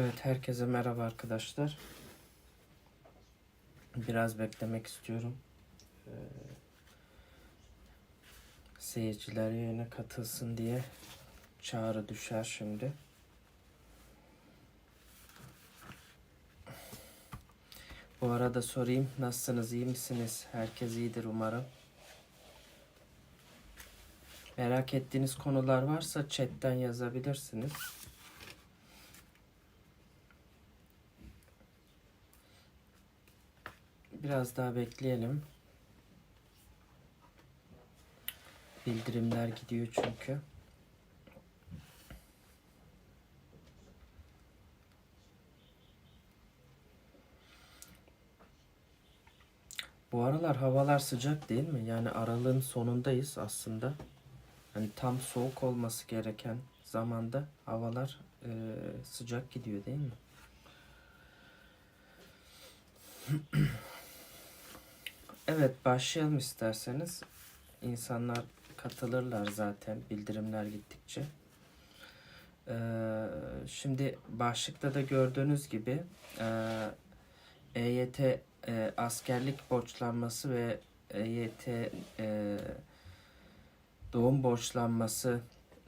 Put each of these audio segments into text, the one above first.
Evet, herkese merhaba arkadaşlar. Biraz beklemek istiyorum. Ee, seyirciler yayına katılsın diye çağrı düşer şimdi. Bu arada sorayım, nasılsınız, iyi misiniz? Herkes iyidir umarım. Merak ettiğiniz konular varsa chatten yazabilirsiniz. Biraz daha bekleyelim. Bildirimler gidiyor çünkü. Bu aralar havalar sıcak değil mi? Yani aralığın sonundayız aslında. Hani tam soğuk olması gereken zamanda havalar eee, sıcak gidiyor değil mi? Evet başlayalım isterseniz. İnsanlar katılırlar zaten bildirimler gittikçe. Ee, şimdi başlıkta da gördüğünüz gibi e, EYT e, askerlik borçlanması ve EYT e, doğum borçlanması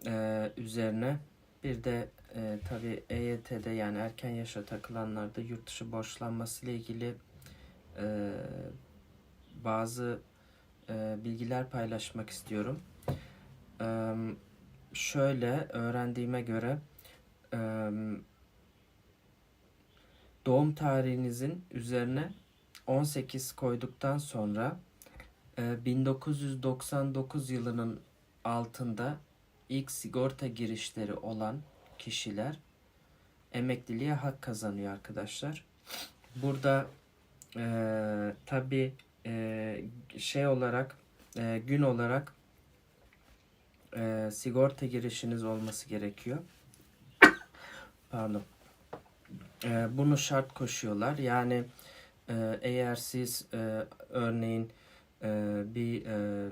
e, üzerine bir de e, tabi EYT'de yani erken yaşa takılanlarda yurt dışı borçlanması ile ilgili e, bazı e, bilgiler paylaşmak istiyorum. E, şöyle öğrendiğime göre e, doğum tarihinizin üzerine 18 koyduktan sonra e, 1999 yılının altında ilk sigorta girişleri olan kişiler emekliliğe hak kazanıyor arkadaşlar. Burada e, tabi e, şey olarak e, gün olarak e, sigorta girişiniz olması gerekiyor. Pardon. E, bunu şart koşuyorlar. Yani e, eğer siz e, örneğin e, bir e,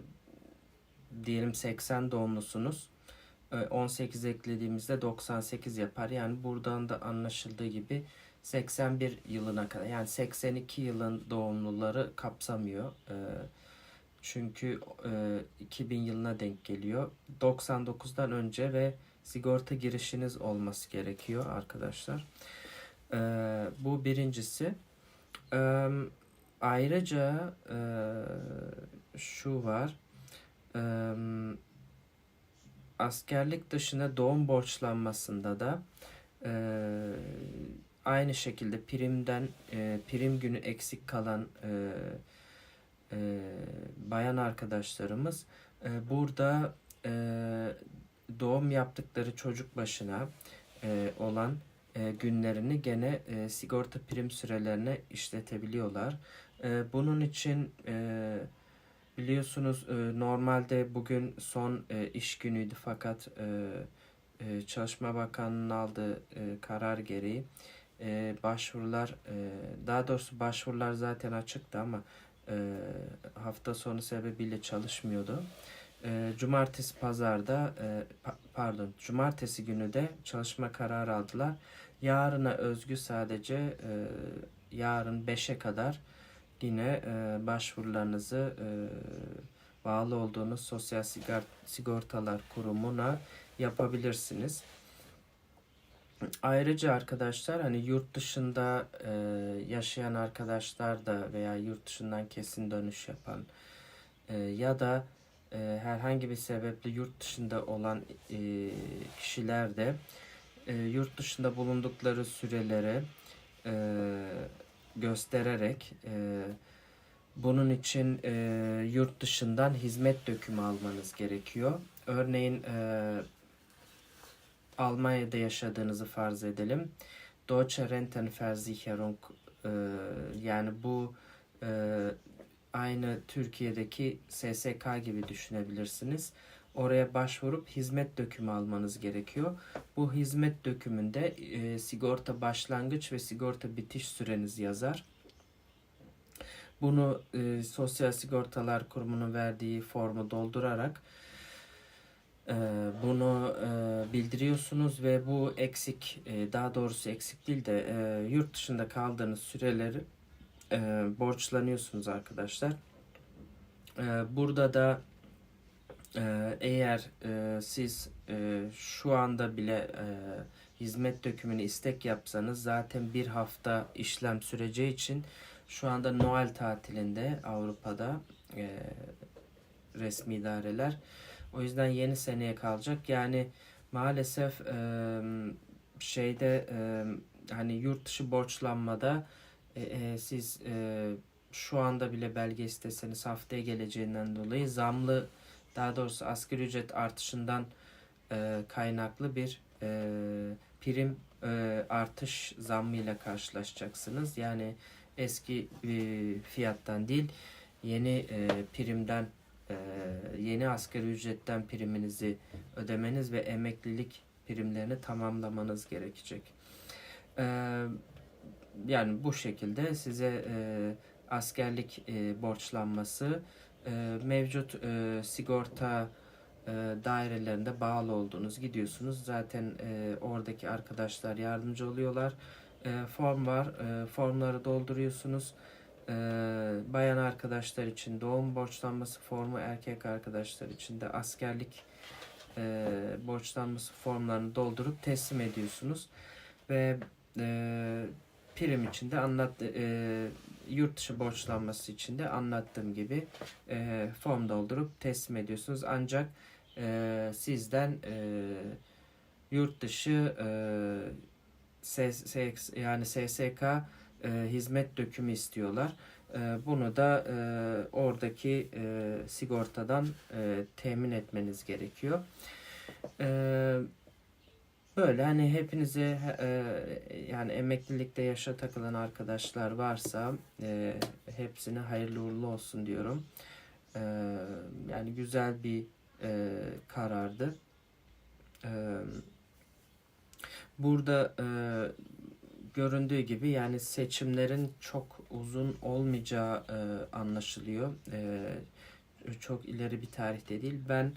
diyelim 80 doğumlusunuz. E, 18 eklediğimizde 98 yapar. Yani buradan da anlaşıldığı gibi 81 yılına kadar yani 82 yılın doğumluları kapsamıyor. E, çünkü e, 2000 yılına denk geliyor. 99'dan önce ve sigorta girişiniz olması gerekiyor arkadaşlar. E, bu birincisi. E, ayrıca e, şu var. Askerlik dışında doğum borçlanmasında da e, aynı şekilde primden e, prim günü eksik kalan e, e, bayan arkadaşlarımız e, burada e, doğum yaptıkları çocuk başına e, olan e, günlerini gene e, sigorta prim sürelerine işletebiliyorlar. E, bunun için e, biliyorsunuz e, normalde bugün son e, iş günüydü fakat e, Çalışma Bakanı'nın aldığı karar gereği başvurular daha doğrusu başvurular zaten açıktı ama hafta sonu sebebiyle çalışmıyordu. Cumartesi pazarda e, pa- pardon cumartesi günü de çalışma kararı aldılar. Yarına özgü sadece yarın 5'e kadar yine e, başvurularınızı e, bağlı olduğunuz Sosyal Sigortalar Kurumu'na yapabilirsiniz. Ayrıca arkadaşlar hani yurt dışında e, yaşayan arkadaşlar da veya yurt dışından kesin dönüş yapan e, ya da e, herhangi bir sebeple yurt dışında olan e, kişiler de e, yurt dışında bulundukları süreleri e, göstererek e, bunun için e, yurt dışından hizmet dökümü almanız gerekiyor. Örneğin e, Almanya'da yaşadığınızı farz edelim. Deutsche Rentenversicherung e, yani bu e, aynı Türkiye'deki SSK gibi düşünebilirsiniz. Oraya başvurup hizmet dökümü almanız gerekiyor. Bu hizmet dökümünde e, sigorta başlangıç ve sigorta bitiş süreniz yazar. Bunu e, Sosyal Sigortalar Kurumu'nun verdiği formu doldurarak e, bunu e, bildiriyorsunuz ve bu eksik e, daha doğrusu eksik değil de e, yurt dışında kaldığınız süreleri e, borçlanıyorsunuz arkadaşlar. E, burada da e, eğer e, siz e, şu anda bile e, hizmet dökümünü istek yapsanız zaten bir hafta işlem süreceği için şu anda Noel tatilinde Avrupa'da e, resmi idareler. O yüzden yeni seneye kalacak. Yani maalesef e, şeyde e, hani yurt dışı borçlanmada e, e, siz e, şu anda bile belge isteseniz haftaya geleceğinden dolayı zamlı daha doğrusu asgari ücret artışından e, kaynaklı bir e, prim e, artış zammıyla karşılaşacaksınız. Yani eski e, fiyattan değil yeni e, primden e, yeni asgari ücretten priminizi ödemeniz ve emeklilik primlerini tamamlamanız gerekecek. E, yani bu şekilde size e, askerlik e, borçlanması e, mevcut e, sigorta e, dairelerinde bağlı olduğunuz gidiyorsunuz. Zaten e, oradaki arkadaşlar yardımcı oluyorlar. E, form var. E, formları dolduruyorsunuz. E, bayan arkadaşlar için doğum borçlanması formu, erkek arkadaşlar için de askerlik e, borçlanması formlarını doldurup teslim ediyorsunuz. Ve e, prim için de anlat e, yurt dışı borçlanması için de anlattığım gibi e, form doldurup teslim ediyorsunuz. Ancak e, sizden e, yurt dışı e, SS, yani SSK e, hizmet dökümü istiyorlar. E, bunu da e, oradaki e, sigortadan e, temin etmeniz gerekiyor. E, Böyle hani hepinize e, yani emeklilikte yaşa takılan arkadaşlar varsa e, hepsine hayırlı uğurlu olsun diyorum. E, yani güzel bir e, karardı. E, burada e, göründüğü gibi yani seçimlerin çok uzun olmayacağı e, anlaşılıyor. E, çok ileri bir tarihte değil. Ben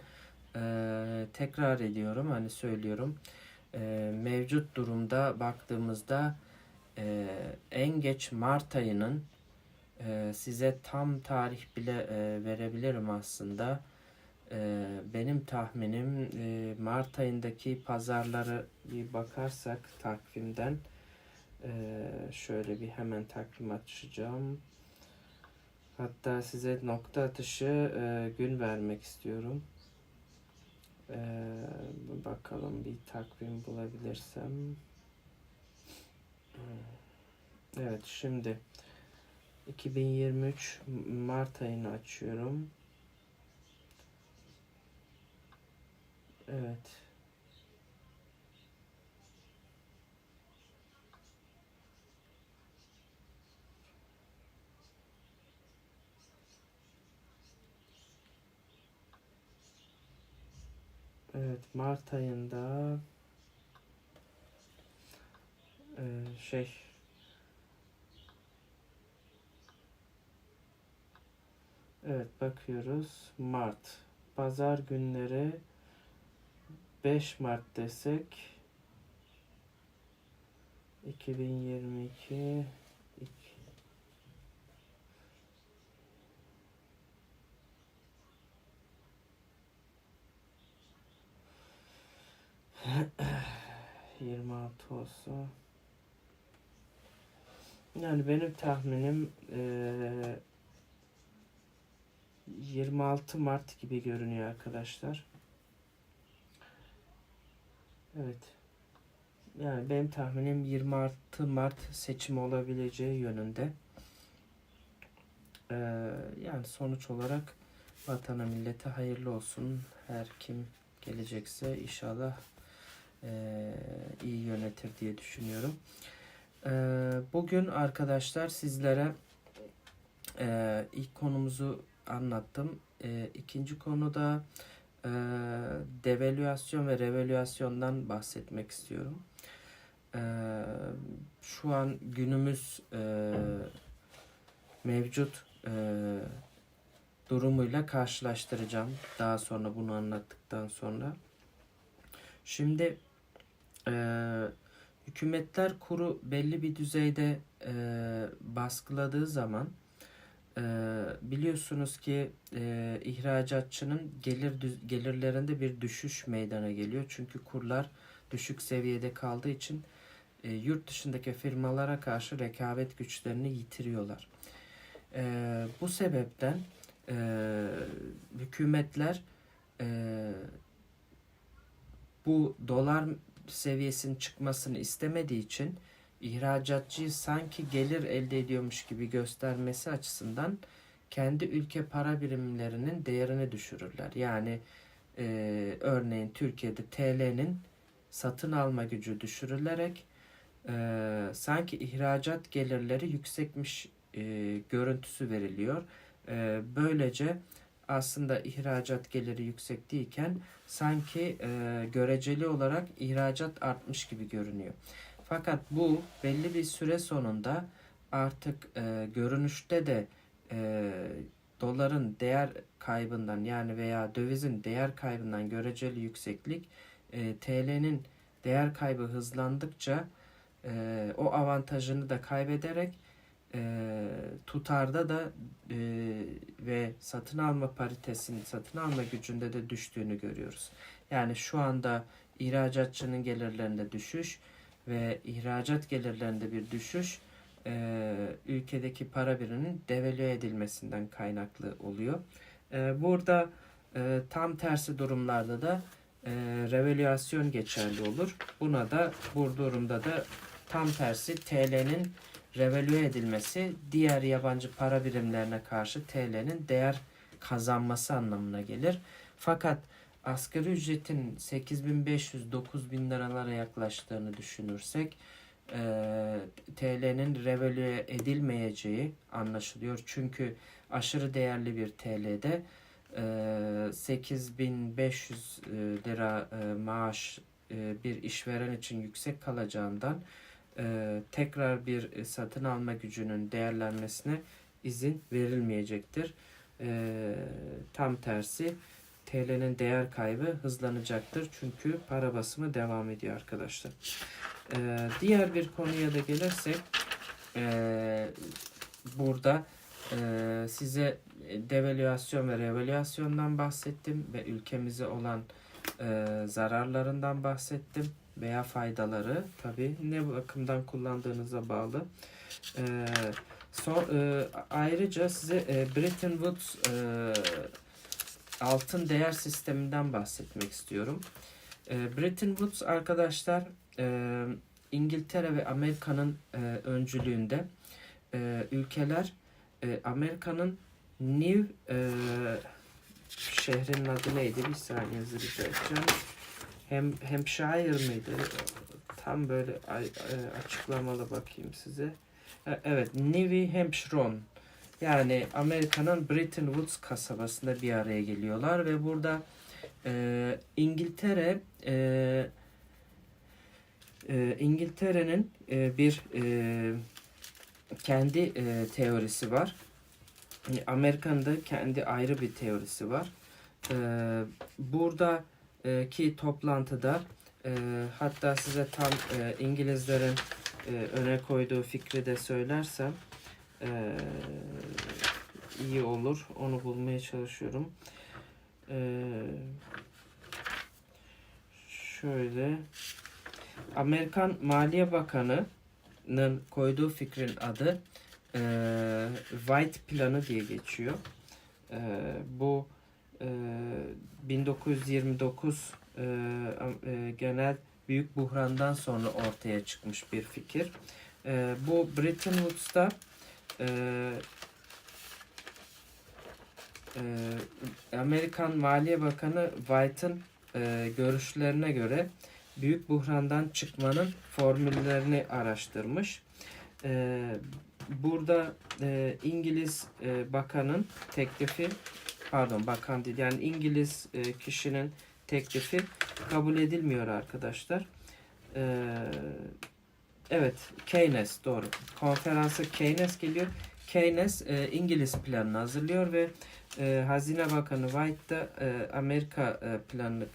e, tekrar ediyorum hani söylüyorum e, mevcut durumda baktığımızda e, en geç Mart ayının e, size tam tarih bile e, verebilirim aslında. E, benim tahminim e, Mart ayındaki pazarları bir bakarsak takvimden e, şöyle bir hemen takvim açacağım. Hatta size nokta atışı e, gün vermek istiyorum. Ee, bakalım bir takvim bulabilirsem. Evet şimdi 2023 Mart ayını açıyorum. Evet. Evet, Mart ayında e, şey Evet bakıyoruz. Mart. Pazar günleri 5 Mart desek 2022 26 olsa yani benim tahminim e, 26 Mart gibi görünüyor arkadaşlar. Evet. Yani benim tahminim 26 Mart seçim olabileceği yönünde. Ee, yani sonuç olarak vatana millete hayırlı olsun. Her kim gelecekse inşallah iyi yönetir diye düşünüyorum. Bugün arkadaşlar sizlere ilk konumuzu anlattım. İkinci konuda devalüasyon ve revalüasyondan bahsetmek istiyorum. Şu an günümüz mevcut durumuyla karşılaştıracağım. Daha sonra bunu anlattıktan sonra. Şimdi e, hükümetler kuru belli bir düzeyde e, baskıladığı zaman e, biliyorsunuz ki e, ihracatçının gelir gelirlerinde bir düşüş meydana geliyor. Çünkü kurlar düşük seviyede kaldığı için e, yurt dışındaki firmalara karşı rekabet güçlerini yitiriyorlar. E, bu sebepten e, hükümetler e, bu dolar seviyesinin çıkmasını istemediği için ihracatçıyı sanki gelir elde ediyormuş gibi göstermesi açısından kendi ülke para birimlerinin değerini düşürürler. Yani e, örneğin Türkiye'de TL'nin satın alma gücü düşürülerek e, sanki ihracat gelirleri yüksekmiş e, görüntüsü veriliyor. E, böylece aslında ihracat geliri yüksek değilken sanki e, göreceli olarak ihracat artmış gibi görünüyor. Fakat bu belli bir süre sonunda artık e, görünüşte de e, doların değer kaybından yani veya dövizin değer kaybından göreceli yükseklik e, TL'nin değer kaybı hızlandıkça e, o avantajını da kaybederek e, tutarda da e, ve satın alma paritesinin satın alma gücünde de düştüğünü görüyoruz. Yani şu anda ihracatçının gelirlerinde düşüş ve ihracat gelirlerinde bir düşüş e, ülkedeki para biriminin devalüe edilmesinden kaynaklı oluyor. E, burada e, tam tersi durumlarda da e, revalüasyon geçerli olur. Buna da bu durumda da tam tersi TL'nin revalüe edilmesi diğer yabancı para birimlerine karşı TL'nin değer kazanması anlamına gelir. Fakat asgari ücretin 8500-9000 liralara yaklaştığını düşünürsek e, TL'nin revalüe edilmeyeceği anlaşılıyor. Çünkü aşırı değerli bir TL'de e, 8500 e, lira e, maaş e, bir işveren için yüksek kalacağından e, tekrar bir e, satın alma gücünün değerlenmesine izin verilmeyecektir. E, tam tersi TL'nin değer kaybı hızlanacaktır. Çünkü para basımı devam ediyor arkadaşlar. Diğer bir konuya da gelirsek burada size devalüasyon ve revalüasyondan bahsettim ve ülkemize olan zararlarından bahsettim veya faydaları tabi ne bakımdan kullandığınıza bağlı. E, son, e, ayrıca size e, Bretton Woods e, altın değer sisteminden bahsetmek istiyorum. E, Bretton Woods arkadaşlar e, İngiltere ve Amerika'nın e, öncülüğünde e, ülkeler e, Amerika'nın New e, şehrin adı neydi? Bir saniye rica edeceğim. Hem Hampshire mıydı? Tam böyle e, açıklamalı bakayım size. E, Evet, New Hampshire. Yani Amerika'nın Bretton Woods kasabasında bir araya geliyorlar ve burada e, İngiltere e, e, İngiltere'nin e, bir e, kendi e, teorisi var. Amerika'nın da kendi ayrı bir teorisi var. E, buradaki toplantıda e, hatta size tam e, İngilizlerin e, öne koyduğu fikri de söylersem e, iyi olur. Onu bulmaya çalışıyorum. E, şöyle Amerikan Maliye Bakanı'nın koyduğu fikrin adı e, White Planı diye geçiyor. E, bu e, 1929 e, am- e, genel büyük buhrandan sonra ortaya çıkmış bir fikir. E, bu Bretton Woods'ta e, e, Amerikan Maliye Bakanı White'ın e, görüşlerine göre büyük buhrandan çıkmanın formüllerini araştırmış. E, burada e, İngiliz e, bakanın teklifi pardon bakan değil yani İngiliz e, kişinin teklifi kabul edilmiyor arkadaşlar. E, evet Keynes doğru. Konferansa Keynes geliyor. Keynes e, İngiliz planını hazırlıyor ve Hazine Bakanı White da Amerika e, planını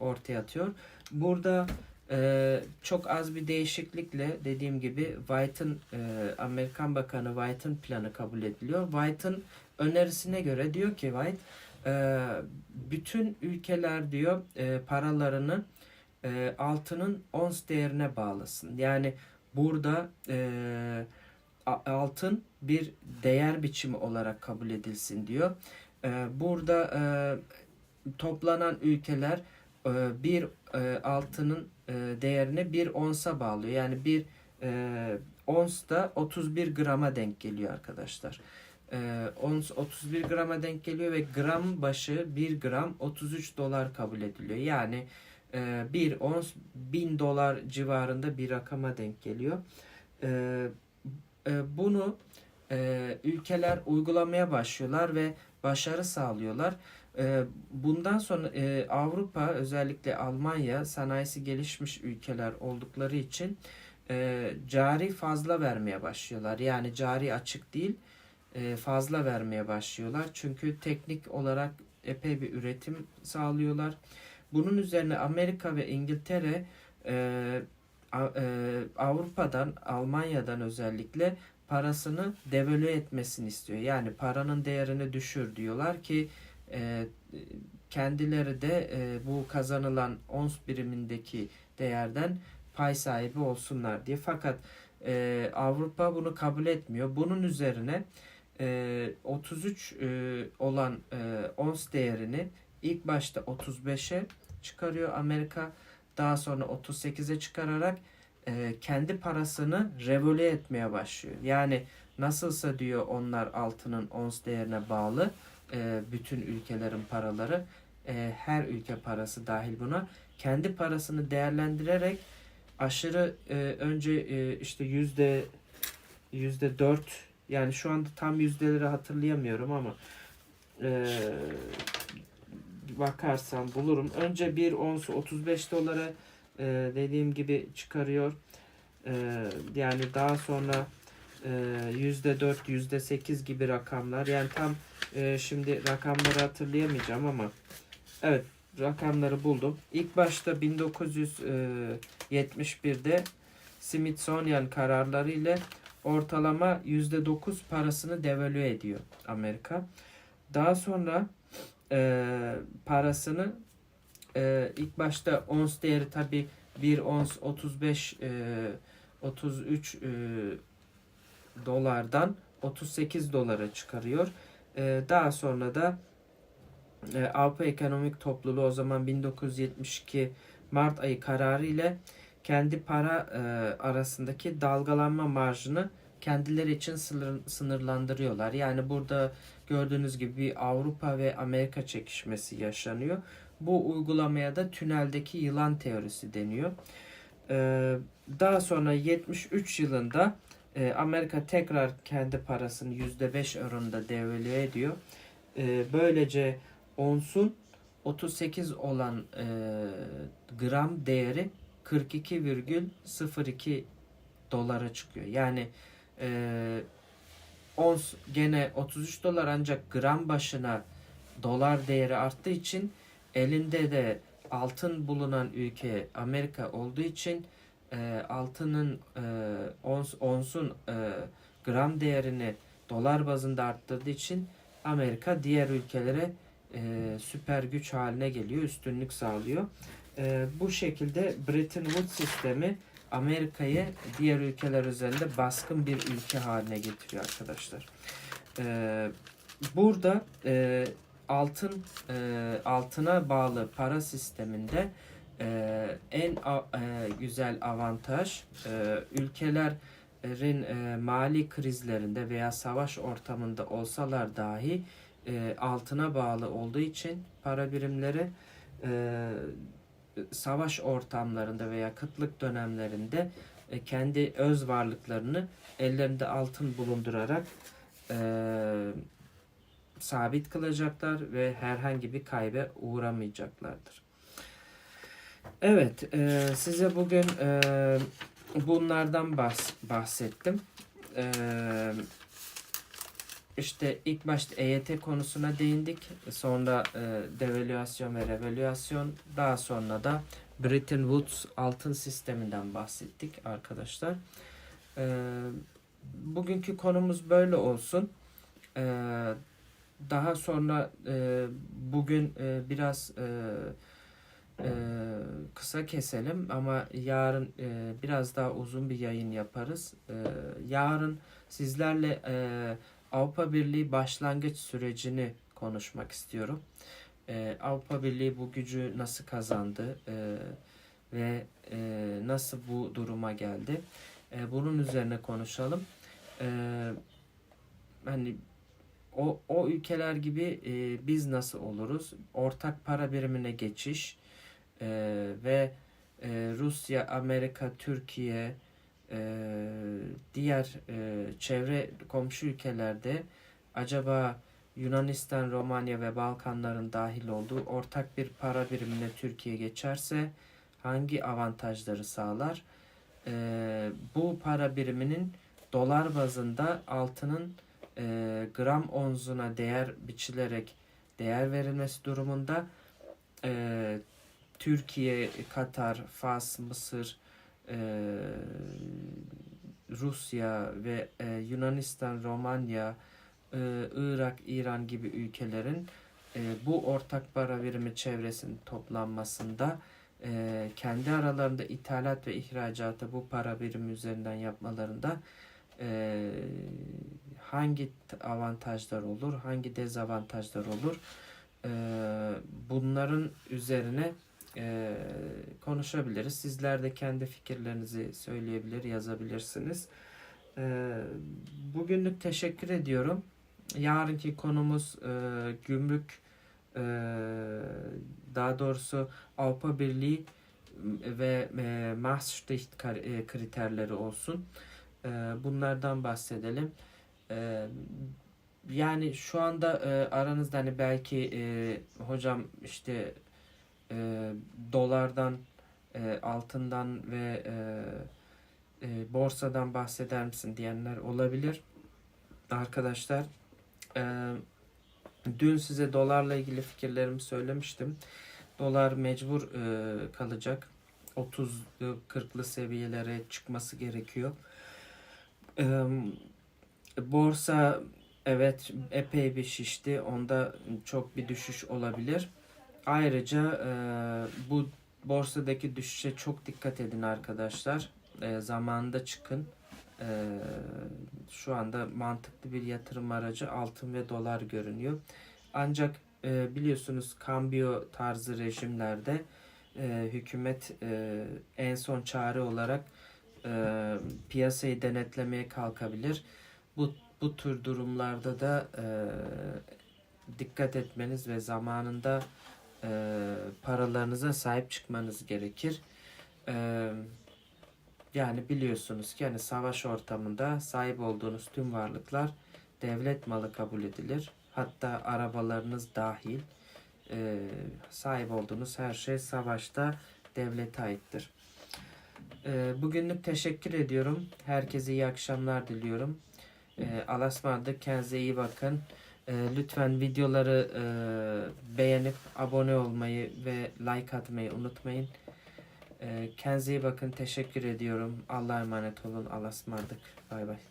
ortaya atıyor. Burada çok az bir değişiklikle dediğim gibi White'ın Amerikan Bakanı White'ın planı kabul ediliyor. White'ın önerisine göre diyor ki White e, bütün ülkeler diyor e, paralarını e, altının ons değerine bağlasın. Yani burada e, altın bir değer biçimi olarak kabul edilsin diyor. E, burada e, toplanan ülkeler e, bir e, altının e, değerini bir onsa bağlıyor. Yani bir e, ons da 31 grama denk geliyor arkadaşlar. E, ons 31 grama denk geliyor ve gram başı 1 gram 33 dolar kabul ediliyor. Yani e, bir ons 1000 dolar civarında bir rakama denk geliyor. E, e, bunu e, ülkeler uygulamaya başlıyorlar ve başarı sağlıyorlar. E, bundan sonra e, Avrupa özellikle Almanya sanayisi gelişmiş ülkeler oldukları için e, cari fazla vermeye başlıyorlar. Yani cari açık değil fazla vermeye başlıyorlar. Çünkü teknik olarak epey bir üretim sağlıyorlar. Bunun üzerine Amerika ve İngiltere e, e, Avrupa'dan, Almanya'dan özellikle parasını devalüe etmesini istiyor. Yani paranın değerini düşür diyorlar ki e, kendileri de e, bu kazanılan ons birimindeki değerden pay sahibi olsunlar diye. Fakat e, Avrupa bunu kabul etmiyor. Bunun üzerine e, 33 e, olan e, ons değerini ilk başta 35'e çıkarıyor Amerika. Daha sonra 38'e çıkararak e, kendi parasını revolü etmeye başlıyor. Yani nasılsa diyor onlar altının ons değerine bağlı e, bütün ülkelerin paraları e, her ülke parası dahil buna kendi parasını değerlendirerek aşırı e, önce e, işte yüzde yüzde dört yani şu anda tam yüzdeleri hatırlayamıyorum ama e, bakarsam bulurum. Önce bir onsu 35 dolara e, dediğim gibi çıkarıyor. E, yani daha sonra e, yüzde dört, yüzde sekiz gibi rakamlar. Yani tam e, şimdi rakamları hatırlayamayacağım ama evet rakamları buldum. İlk başta 1971'de Smithsonian kararları ile ortalama yüzde dokuz parasını devalüe ediyor Amerika. Daha sonra e, parasını e, ilk başta ons değeri tabi bir ons 35 e, 33 e, dolardan 38 dolara çıkarıyor. E, daha sonra da e, Avrupa Ekonomik Topluluğu o zaman 1972 Mart ayı kararı ile kendi para e, arasındaki dalgalanma marjını kendileri için sınır, sınırlandırıyorlar. Yani burada gördüğünüz gibi bir Avrupa ve Amerika çekişmesi yaşanıyor. Bu uygulamaya da tüneldeki yılan teorisi deniyor. Ee, daha sonra 73 yılında e, Amerika tekrar kendi parasını %5 oranında devalüe ediyor. Ee, böylece onsun 38 olan e, gram değeri 42,02 dolara çıkıyor. Yani e, ons gene 33 dolar ancak gram başına dolar değeri arttığı için elinde de altın bulunan ülke Amerika olduğu için e, altının e, ons onsun e, gram değerini dolar bazında arttırdığı için Amerika diğer ülkelere e, süper güç haline geliyor, üstünlük sağlıyor. E, bu şekilde Bretton Woods sistemi Amerika'yı diğer ülkeler üzerinde baskın bir ülke haline getiriyor arkadaşlar. E, burada e, altın e, altına bağlı para sisteminde e, en a- e, güzel avantaj e, ülkelerin e, mali krizlerinde veya savaş ortamında olsalar dahi e, altına bağlı olduğu için para birimleri e, savaş ortamlarında veya kıtlık dönemlerinde e, kendi öz varlıklarını ellerinde altın bulundurarak e, sabit kılacaklar ve herhangi bir kaybe uğramayacaklardır. Evet, e, size bugün e, bunlardan bahs- bahsettim. E, işte ilk başta EYT konusuna değindik. Sonra e, devalüasyon ve revalüasyon. Daha sonra da Bretton Woods altın sisteminden bahsettik arkadaşlar. E, bugünkü konumuz böyle olsun. E, daha sonra e, bugün e, biraz e, e, kısa keselim ama yarın e, biraz daha uzun bir yayın yaparız. E, yarın sizlerle e, Avrupa Birliği başlangıç sürecini konuşmak istiyorum. E, Avrupa Birliği bu gücü nasıl kazandı e, ve e, nasıl bu duruma geldi? E, bunun üzerine konuşalım. E, hani o, o ülkeler gibi e, biz nasıl oluruz? Ortak para birimine geçiş e, ve e, Rusya, Amerika, Türkiye, diğer e, çevre komşu ülkelerde acaba Yunanistan, Romanya ve Balkanların dahil olduğu ortak bir para birimine Türkiye geçerse hangi avantajları sağlar? E, bu para biriminin dolar bazında altının e, gram onzuna değer biçilerek değer verilmesi durumunda e, Türkiye, Katar, Fas, Mısır, e, Rusya ve e, Yunanistan, Romanya, e, Irak, İran gibi ülkelerin e, bu ortak para birimi çevresinin toplanmasında e, kendi aralarında ithalat ve ihracatı bu para birimi üzerinden yapmalarında e, hangi avantajlar olur, hangi dezavantajlar olur e, bunların üzerine e, konuşabiliriz. Sizler de kendi fikirlerinizi söyleyebilir, yazabilirsiniz. E, bugünlük teşekkür ediyorum. Yarınki konumuz e, gümrük, e, daha doğrusu Avrupa Birliği ve e, Maastricht e, kriterleri olsun. E, bunlardan bahsedelim. E, yani şu anda e, aranızda hani belki e, hocam işte e, dolardan, e, altından ve e, e, borsadan bahseder misin diyenler olabilir. Arkadaşlar e, dün size dolarla ilgili fikirlerimi söylemiştim. Dolar mecbur e, kalacak. 30'lu 40'lı seviyelere çıkması gerekiyor. E, borsa evet epey bir şişti. Onda çok bir düşüş olabilir. Ayrıca e, bu borsadaki düşüşe çok dikkat edin arkadaşlar. E, zamanında çıkın. E, şu anda mantıklı bir yatırım aracı altın ve dolar görünüyor. Ancak e, biliyorsunuz kambiyo tarzı rejimlerde e, hükümet e, en son çare olarak e, piyasayı denetlemeye kalkabilir. Bu bu tür durumlarda da e, dikkat etmeniz ve zamanında e, paralarınıza sahip çıkmanız gerekir. E, yani biliyorsunuz ki hani savaş ortamında sahip olduğunuz tüm varlıklar devlet malı kabul edilir. Hatta arabalarınız dahil e, sahip olduğunuz her şey savaşta devlete aittir. E, bugünlük teşekkür ediyorum. Herkese iyi akşamlar diliyorum. E, Alasman'da kendinize iyi bakın. E, lütfen videoları e, beğenip abone olmayı ve like atmayı unutmayın. E, kendinize iyi bakın. Teşekkür ediyorum. Allah'a emanet olun. Allah'a ısmarladık. Bay bay.